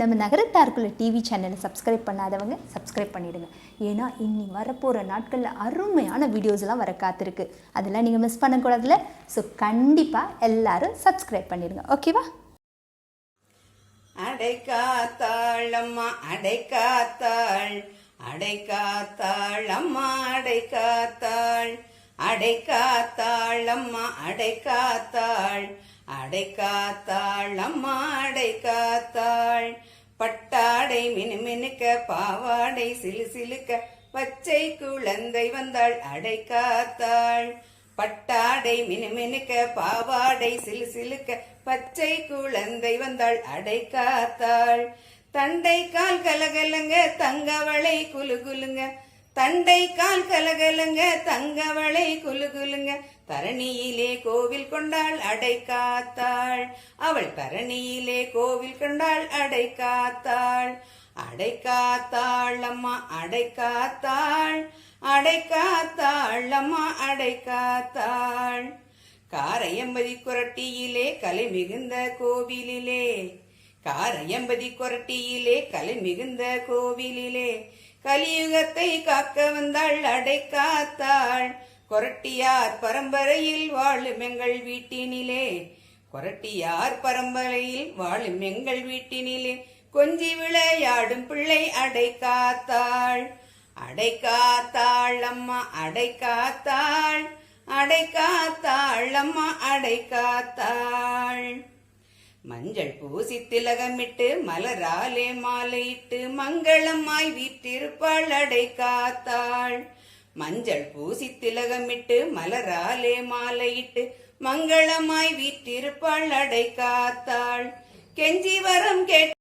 நம்ம நகரத்தாருக்குள்ள டிவி சேனலை சப்ஸ்கிரைப் பண்ணாதவங்க சப்ஸ்கிரைப் பண்ணிடுங்க. ஏன்னா இன்னி வரப்போகிற நாட்களில் அருமையான வீடியோஸ்லாம் வர காத்திருக்கு. அதெல்லாம் நீங்கள் மிஸ் பண்ணக்கூடாதுல ஸோ கண்டிப்பாக எல்லாரும் சப்ஸ்கிரைப் பண்ணிடுங்க. ஓகேவா அடைக்காத்தாள் அம்மா அடைக்காத்தாள் அடைக்காத்தாள் அம்மா அடைக்காத்தாள் அடைக்காத்தாள் அம்மா அடைக்காத்தாள் அடை காத்தாள் அம்மா அடைக்காத்தாள் பட்டாடை மினுமினுக்க பாவாடை சிலு சிலுக்க பச்சை குழந்தை வந்தாள் அடை காத்தாள் பட்டாடை மினுமினுக்க பாவாடை சிலு சிலுக்க பச்சை குழந்தை வந்தாள் அடைக்காத்தாள். தண்டை கால் கலகலங்க தங்கவளை குலுகுலுங்க தண்டை கால் கலகலங்க தங்கவளை குலுகுலுங்க. தரணியிலே கோவில் கொண்டாள் அடைக்காத்தாள் அவள் தரணியிலே கோவில் கொண்டாள் அடைக்காத்தாள் அடைக்காத்தாள் அம்மா அடைக்காத்தாள் அடைக்காத்தாள் அம்மா அடைக்காத்தாள் காரையம்பதி குரட்டியிலே கலை மிகுந்த கோவிலிலே. காரையம்பதி குரட்டியிலே கலை மிகுந்த கோவிலிலே. கலியுகத்தை காக்க வந்தாள் அடை காத்தாள் கொரட்டியார் பரம்பரையில் வாழும் எங்கள் வீட்டினிலே. கொரட்டியார் பரம்பரையில் வாழும் எங்கள் வீட்டினிலே. கொஞ்சி விளையாடும் பிள்ளை அடை காத்தாள் அடை காத்தாள் அம்மா அடை காத்தாள் அடை காத்தாள் அம்மா அடை காத்தாள் மஞ்சள் பூசி திலகமிட்டு மலராலே மாலையிட்டு மங்களமாய் வீற்றிருப்பாள் அடைக்காத்தாள் மஞ்சள் பூசி திலகமிட்டு மலராலே மாலையிட்டு மங்களமாய் வீற்றிருப்பாள் அடைக்காத்தாள் கெஞ்சி வரம் கேட்டு